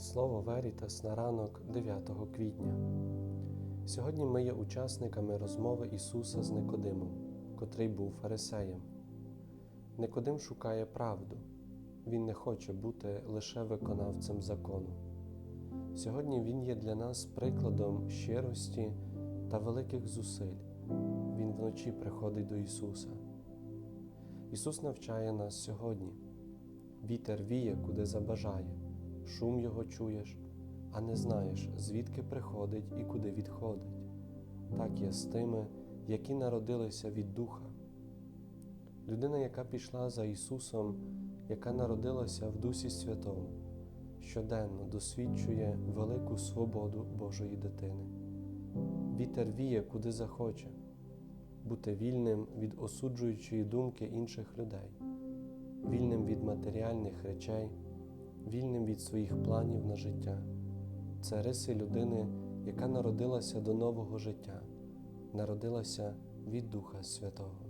Слово Верітас на ранок 9 квітня. Сьогодні ми є учасниками розмови Ісуса з Никодимом, котрий був фарисеєм. Никодим шукає правду. Він не хоче бути лише виконавцем закону. Сьогодні Він є для нас прикладом щирості та великих зусиль. Він вночі приходить до Ісуса. Ісус навчає нас сьогодні. Вітер віє, куди забажає, шум його чуєш, а не знаєш, звідки приходить і куди відходить. Так є з тими, які народилися від Духа. Людина, яка пішла за Ісусом, яка народилася в Дусі Святому, щоденно досвідчує велику свободу Божої дитини. Вітер віє, куди захоче, бути вільним від осуджуючої думки інших людей, вільним від матеріальних речей, вільним від своїх планів на життя. Це риси людини, яка народилася до нового життя, народилася від Духа Святого.